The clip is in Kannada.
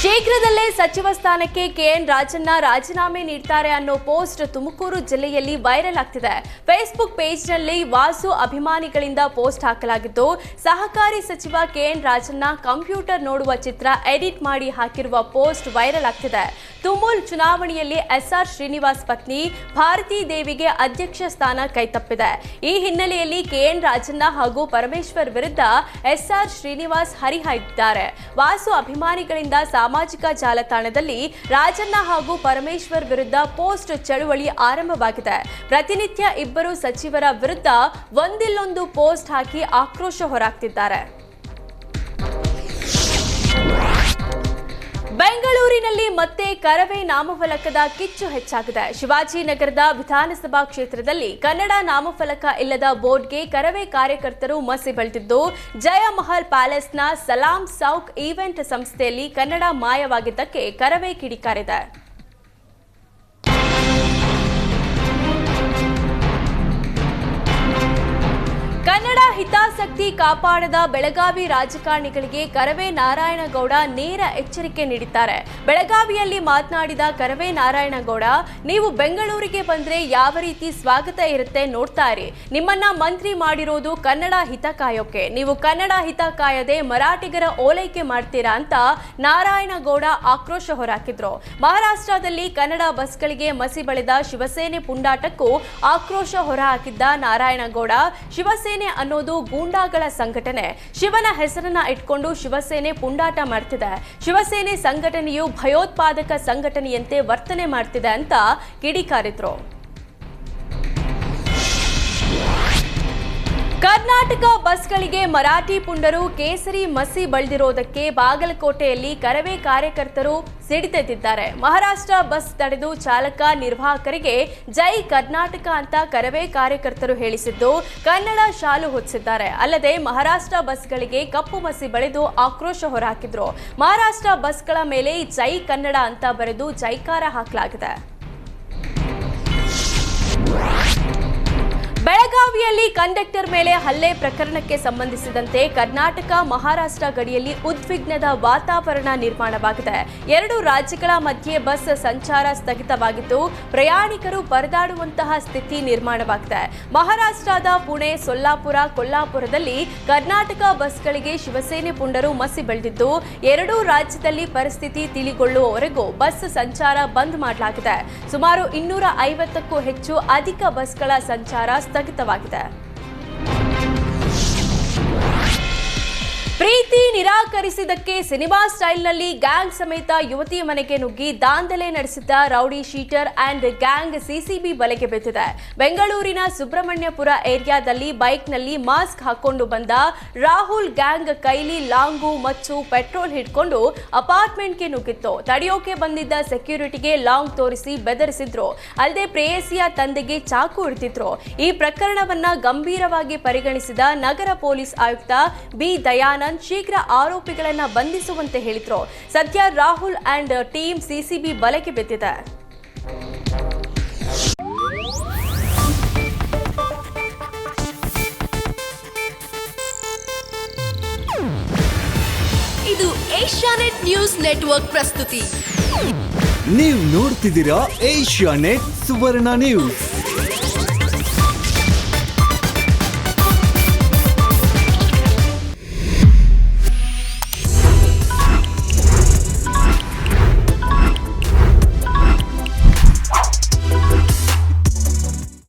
ಶೀಘ್ರದಲ್ಲೇ ಸಚಿವ ಸ್ಥಾನಕ್ಕೆ ಕೆಎನ್ ರಾಜಣ್ಣ ರಾಜೀನಾಮೆ ನೀಡ್ತಾರೆ ಅನ್ನೋ ಪೋಸ್ಟ್ ತುಮಕೂರು ಜಿಲ್ಲೆಯಲ್ಲಿ ವೈರಲ್ ಆಗ್ತಿದೆ. ಫೇಸ್ಬುಕ್ ಪೇಜ್ನಲ್ಲಿ ವಾಸು ಅಭಿಮಾನಿಗಳಿಂದ ಪೋಸ್ಟ್ ಹಾಕಲಾಗಿದ್ದು, ಸಹಕಾರಿ ಸಚಿವ ಕೆಎನ್ ರಾಜಣ್ಣ ಕಂಪ್ಯೂಟರ್ ನೋಡುವ ಚಿತ್ರ ಎಡಿಟ್ ಮಾಡಿ ಹಾಕಿರುವ ಪೋಸ್ಟ್ ವೈರಲ್ ಆಗ್ತಿದೆ. ತುಮೂಲ್ ಚುನಾವಣೆಯಲ್ಲಿ ಎಸ್ಆರ್ ಶ್ರೀನಿವಾಸ್ ಪತ್ನಿ ಭಾರತೀ ದೇವಿಗೆ ಅಧ್ಯಕ್ಷ ಸ್ಥಾನ ಕೈತಪ್ಪಿದೆ. ಈ ಹಿನ್ನೆಲೆಯಲ್ಲಿ ಕೆಎನ್ ರಾಜಣ್ಣ ಹಾಗೂ ಪರಮೇಶ್ವರ್ ವಿರುದ್ಧ ಎಸ್ಆರ್ ಶ್ರೀನಿವಾಸ್ ಹರಿಹಾಯ್ದಿದ್ದಾರೆ. ವಾಸು ಅಭಿಮಾನಿಗಳಿಂದ ಸಾಮಾಜಿಕ ಜಾಲತಾಣದಲ್ಲಿ ರಾಜಣ್ಣ ಹಾಗೂ ಪರಮೇಶ್ವರ್ ವಿರುದ್ಧ ಪೋಸ್ಟ್ ಚಳುವಳಿ ಆರಂಭವಾಗಿದೆ. ಪ್ರತಿನಿತ್ಯ ಇಬ್ಬರು ಸಚಿವರ ವಿರುದ್ಧ ಒಂದಿಲ್ಲೊಂದು ಪೋಸ್ಟ್ ಹಾಕಿ ಆಕ್ರೋಶ ಹೊರಾಗ್ತಿದ್ದಾರೆ ಬೆಂಗಳೂರಿನಲ್ಲಿ ಮತ್ತೆ ಕರವೇ ನಾಮಫಲಕದ ಕಿಚ್ಚು ಹೆಚ್ಚಾಗಿದೆ. ಶಿವಾಜಿನಗರದ ವಿಧಾನಸಭಾ ಕ್ಷೇತ್ರದಲ್ಲಿ ಕನ್ನಡ ನಾಮಫಲಕ ಇಲ್ಲದ ಬೋರ್ಡ್ಗೆ ಕರವೇ ಕಾರ್ಯಕರ್ತರು ಮಸಿ ಬೆಳೆದಿದ್ದು ಜಯಮಹಲ್ ಪ್ಯಾಲೇಸ್ನ ಸಲಾಂ ಸೌಕ್ ಈವೆಂಟ್ ಸಂಸ್ಥೆಯಲ್ಲಿ ಕನ್ನಡ ಮಾಯವಾಗಿದ್ದಕ್ಕೆ ಕರವೇ ಕಿಡಿಕಾರಿದೆ. ಹಿತಾಸಕ್ತಿ ಕಾಪಾಡದ ಬೆಳಗಾವಿ ರಾಜಕಾರಣಿಗಳಿಗೆ ಕರವೇ ನಾರಾಯಣಗೌಡ ನೇರ ಎಚ್ಚರಿಕೆ ನೀಡಿದ್ದಾರೆ. ಬೆಳಗಾವಿಯಲ್ಲಿ ಮಾತನಾಡಿದ ಕರವೇ ನಾರಾಯಣಗೌಡ, ನೀವು ಬೆಂಗಳೂರಿಗೆ ಬಂದ್ರೆ ಯಾವ ರೀತಿ ಸ್ವಾಗತ ಇರುತ್ತೆ ನೋಡ್ತಾ ನಿಮ್ಮನ್ನ ಮಂತ್ರಿ ಮಾಡಿರೋದು ಕನ್ನಡ ಹಿತ ಕಾಯೋಕೆ. ನೀವು ಕನ್ನಡ ಹಿತ ಕಾಯದೆ ಮರಾಠಿಗರ ಓಲೈಕೆ ಮಾಡ್ತೀರಾ ಅಂತ ನಾರಾಯಣಗೌಡ ಆಕ್ರೋಶ ಹೊರಹಾಕಿದ್ರು ಮಹಾರಾಷ್ಟ್ರದಲ್ಲಿ ಕನ್ನಡ ಬಸ್ಗಳಿಗೆ ಮಸಿ ಬಳಿದ ಶಿವಸೇನೆ ಪುಂಡಾಟಕ್ಕೂ ಆಕ್ರೋಶ ಹೊರಹಾಕಿದ್ದ ನಾರಾಯಣಗೌಡ, ಶಿವಸೇನೆ ಅನ್ನೋದು ಗೂಂಡಾಗಳ ಸಂಘಟನೆ. ಶಿವನ ಹೆಸರನ್ನ ಇಟ್ಕೊಂಡು ಶಿವಸೇನೆ ಪುಂಡಾಟ ಮಾಡ್ತಿದೆ. ಶಿವಸೇನೆ ಸಂಘಟನೆಯು ಭಯೋತ್ಪಾದಕ ಸಂಘಟನೆಯಂತೆ ವರ್ತನೆ ಮಾಡ್ತಿದೆ ಅಂತ ಕಿಡಿಕಾರಿದ್ರು. ಕರ್ನಾಟಕ ಬಸ್ಗಳಿಗೆ ಮರಾಠಿ ಪುಂಡರು ಕೇಸರಿ ಮಸಿ ಬಳಿದಿರೋದಕ್ಕೆ ಬಾಗಲಕೋಟೆಯಲ್ಲಿ ಕರವೇ ಕಾರ್ಯಕರ್ತರು ಸಿಡಿತೆದ್ದಿದ್ದಾರೆ ಮಹಾರಾಷ್ಟ್ರ ಬಸ್ ತಡೆದು ಚಾಲಕ ನಿರ್ವಾಹಕರಿಗೆ ಜೈ ಕರ್ನಾಟಕ ಅಂತ ಕರವೇ ಕಾರ್ಯಕರ್ತರು ಹೇಳಿಸಿದ್ದು, ಕನ್ನಡ ಶಾಲು ಹೊಚ್ಚಿದ್ದಾರೆ ಅಲ್ಲದೆ ಮಹಾರಾಷ್ಟ್ರ ಬಸ್ಗಳಿಗೆ ಕಪ್ಪು ಮಸಿ ಬಳಿದು ಆಕ್ರೋಶ ಹೊರಹಾಕಿದ್ರು. ಮಹಾರಾಷ್ಟ್ರ ಬಸ್ಗಳ ಮೇಲೆ ಜೈ ಕನ್ನಡ ಅಂತ ಬರೆದು ಜೈಕಾರ ಹಾಕಲಾಗಿದೆ. ಬೆಳಗಾವಿಯಲ್ಲಿ ಕಂಡಕ್ಟರ್ ಮೇಲೆ ಹಲ್ಲೆ ಪ್ರಕರಣಕ್ಕೆ ಸಂಬಂಧಿಸಿದಂತೆ ಕರ್ನಾಟಕ ಮಹಾರಾಷ್ಟ್ರ ಗಡಿಯಲ್ಲಿ ಉದ್ವಿಗ್ನದ ವಾತಾವರಣ ನಿರ್ಮಾಣವಾಗಿದೆ. ಎರಡು ರಾಜ್ಯಗಳ ಮಧ್ಯೆ ಬಸ್ ಸಂಚಾರ ಸ್ಥಗಿತವಾಗಿದ್ದು, ಪ್ರಯಾಣಿಕರು ಪರದಾಡುವಂತಹ ಸ್ಥಿತಿ ನಿರ್ಮಾಣವಾಗಿದೆ. ಮಹಾರಾಷ್ಟ್ರದ ಪುಣೆ, ಸೊಲ್ಲಾಪುರ, ಕೊಲ್ಲಾಪುರದಲ್ಲಿ ಕರ್ನಾಟಕ ಬಸ್ಗಳಿಗೆ ಶಿವಸೇನೆ ಪುಂಡರು ಮಸಿ ಬೆಳೆದಿದ್ದು, ಎರಡೂ ರಾಜ್ಯದಲ್ಲಿ ಪರಿಸ್ಥಿತಿ ತಿಳಿಗೊಳ್ಳುವವರೆಗೂ ಬಸ್ ಸಂಚಾರ ಬಂದ್ ಮಾಡಲಾಗಿದೆ. ಸುಮಾರು ಇನ್ನೂರ ಐವತ್ತಕ್ಕೂ ಹೆಚ್ಚು ಅಧಿಕ ಬಸ್ಗಳ ಸಂಚಾರ ಸ್ಥಗಿತವಾಗಿದೆ. ನಿರಾಕರಿಸಿದ್ದಕ್ಕೆ ಸಿನಿಮಾ ಸ್ಟೈಲ್ನಲ್ಲಿ ಗ್ಯಾಂಗ್ ಸಮೇತ ಯುವತಿಯ ಮನೆಗೆ ನುಗ್ಗಿ ದಾಂಧಲೆ ನಡೆಸಿದ್ದ rowdy sheeter and gang CCB ಬಲೆಗೆ ಬಿದ್ದಿದೆ. ಬೆಂಗಳೂರಿನ ಸುಬ್ರಹ್ಮಣ್ಯಪುರ ಏರಿಯಾದಲ್ಲಿ ಬೈಕ್ನಲ್ಲಿ ಮಾಸ್ಕ್ ಹಾಕೊಂಡು ಬಂದ ರಾಹುಲ್ ಗ್ಯಾಂಗ್ ಕೈಲಿ ಲಾಂಗು, ಮಚ್ಚು, ಪೆಟ್ರೋಲ್ ಹಿಡ್ಕೊಂಡು ಅಪಾರ್ಟ್ಮೆಂಟ್ಗೆ ನುಗ್ಗಿತ್ತು. ತಡೆಯೋಕೆ ಬಂದಿದ್ದ ಸೆಕ್ಯೂರಿಟಿಗೆ ಲಾಂಗ್ ತೋರಿಸಿ ಬೆದರಿಸಿದ್ರು. ಅಲ್ಲದೆ ಪ್ರೇಯಸಿಯ ತಂದೆಗೆ ಚಾಕು ಇಡ್ತಿದ್ರು. ಈ ಪ್ರಕರಣವನ್ನ ಗಂಭೀರವಾಗಿ ಪರಿಗಣಿಸಿದ ನಗರ ಪೊಲೀಸ್ ಆಯುಕ್ತ ಬಿ. ದಯಾನಂದ್ ಶೀಘ್ರ ಆರೋಪಿಗಳನ್ನ ಬಂಧಿಸುವಂತೆ ಹೇಳಿದ್ರು. ಸದ್ಯ ರಾಹುಲ್ ಅಂಡ್ ಟೀಮ್ ಸಿಸಿಬಿ ಬಲೆಗೆ ಬಿದ್ದಿದೆ. ಇದು ಏಷ್ಯಾನೆಟ್ ನ್ಯೂಸ್ ನೆಟ್ವರ್ಕ್ ಪ್ರಸ್ತುತಿ. ನೀವು ನೋಡ್ತಿದ್ದೀರಾ ಏಷ್ಯಾ ನೆಟ್ ಸುವರ್ಣ ನ್ಯೂಸ್.